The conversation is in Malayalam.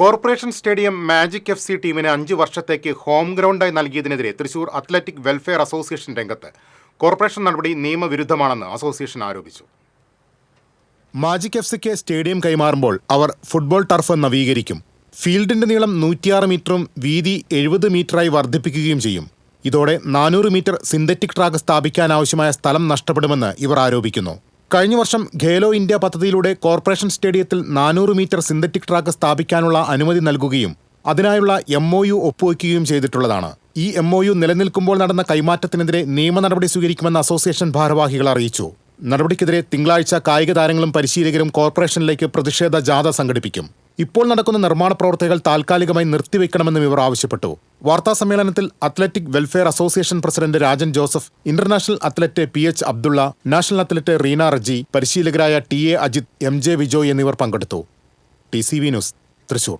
Corporation stadium magic F C ടീമിന് അഞ്ച് വർഷത്തേക്ക് ഹോം ഗ്രൗണ്ടായി നൽകിയതിനെതിരെ തൃശൂർ അത്ലറ്റിക് വെൽഫെയർ അസോസിയേഷൻ രംഗത്ത് കോർപ്പറേഷൻ നടപടി നിയമവിരുദ്ധമാണെന്ന് അസോസിയേഷൻ ആരോപിച്ചു. മാജിക് എഫ് സിക്ക് സ്റ്റേഡിയം കൈമാറുമ്പോൾ അവർ ഫുട്ബോൾ ടർഫ് നവീകരിക്കും. ഫീൽഡിന്റെ നീളം നൂറ്റിയാറ് മീറ്ററും വീതി എഴുപത് മീറ്ററായി വർദ്ധിപ്പിക്കുകയും ചെയ്യും. ഇതോടെ നാനൂറ് മീറ്റർ സിന്തറ്റിക് ട്രാക്ക് സ്ഥാപിക്കാനാവശ്യമായ സ്ഥലം നഷ്ടപ്പെടുമെന്ന് ഇവർ ആരോപിക്കുന്നു. കഴിഞ്ഞ വർഷം ഖേലോ ഇന്ത്യ പദ്ധതിയിലൂടെ കോർപ്പറേഷൻ സ്റ്റേഡിയത്തിൽ നാനൂറ് മീറ്റർ സിന്തറ്റിക് ട്രാക്ക് സ്ഥാപിക്കാനുള്ള അനുമതി നൽകുകയും അതിനായുള്ള എം ഒ യു ഒപ്പുവയ്ക്കുകയും ചെയ്തിട്ടുള്ളതാണ്. ഈ എം ഒ യു നിലനിൽക്കുമ്പോൾ നടന്ന കൈമാറ്റത്തിനെതിരെ നിയമ നടപടി സ്വീകരിക്കുമെന്ന് അസോസിയേഷൻ ഭാരവാഹികൾ അറിയിച്ചു. നടപടിക്കെതിരെ തിങ്കളാഴ്ച കായിക താരങ്ങളും പരിശീലകരും കോർപ്പറേഷനിലേക്ക് പ്രതിഷേധ ജാഥ സംഘടിപ്പിക്കും. ഇപ്പോൾ നടക്കുന്ന നിർമ്മാണ പ്രവർത്തികൾ താൽക്കാലികമായി നിർത്തിവെക്കണമെന്നും ഇവർ ആവശ്യപ്പെട്ടു. വാർത്താ സമ്മേളനത്തിൽ athletic welfare association president Rajan Joseph international athlete P H Abdullah national athlete Reena Reji പരിശീലകരായ T A Ajith M J Vijoy എന്നിവർ പങ്കെടുത്തു. T C V news Thrissur.